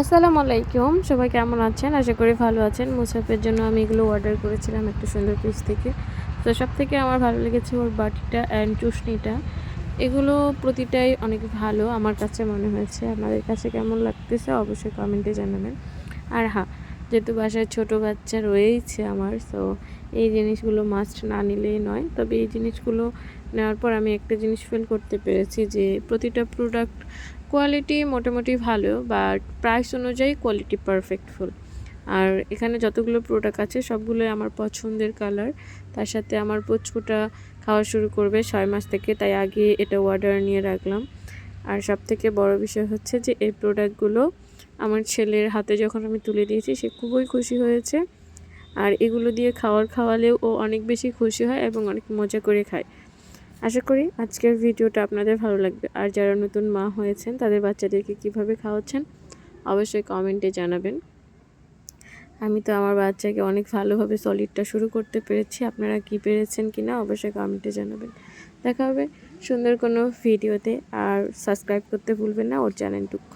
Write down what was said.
আসসালামু আলাইকুম। সবাই কেমন আছেন? আশা করি ভালো আছেন। মুসাফের জন্য আমি এগুলো অর্ডার করেছিলাম একটু সুন্দর পিস থেকে। তো সব থেকে আমার ভালো লেগেছে ওর বাটিটা অ্যান্ড চুষনিটা। এগুলো প্রতিটাই অনেক ভালো। আমার কাছে মনে হয়েছে। আপনাদের কাছে কেমন লাগতেছে অবশ্যই কমেন্টে জানাবেন। আর হ্যাঁ যেহেতু বাসায় ছোট বাচ্চা রয়েইছে আমার তো এই জিনিসগুলো মাস্ট না নিলেই নয়। তবে এই জিনিসগুলো নেওয়ার পর আমি একটা জিনিস ফিল করতে পেরেছি যে প্রতিটা প্রোডাক্ট কোয়ালিটি মোটামুটি ভালো বাট প্রাইস অনুযায়ী কোয়ালিটি পারফেক্টফুল আর এখানে যতগুলো প্রোডাক্ট আছে, সবগুলোই আমার পছন্দের কালার তার সাথে আমার পুচকুটা খাওয়া শুরু করবে ছয় মাস থেকে, তাই আগে এটা অর্ডার নিয়ে রাখলাম। আর সব থেকে বড় বিষয় হচ্ছে যে এই প্রোডাক্টগুলো আমার ছেলের হাতে যখন আমি তুলে দিয়েছি, সে খুবই খুশি হয়েছে। আর এগুলো দিয়ে খাওয়ার খাওয়ালেও ও অনেক বেশি খুশি হয় এবং অনেক মজা করে খায়। আশা করি আজকের ভিডিওটা আপনাদের ভালো লাগবে। আর যারা নতুন মা হয়েছেন, তাদের বাচ্চাদেরকে কীভাবে খাওয়াচ্ছেন, অবশ্যই কমেন্টে জানাবেন। আমি তো আমার বাচ্চাকে অনেক ভালোভাবে সলিডটা শুরু করতে পেরেছি। আপনারা কি পেরেছেন কি না, অবশ্যই কমেন্টে জানাবেন। দেখা হবে সুন্দর কোনো ভিডিওতে। আর সাবস্ক্রাইব করতে ভুলবেন না, ওর চ্যানেলটুকু।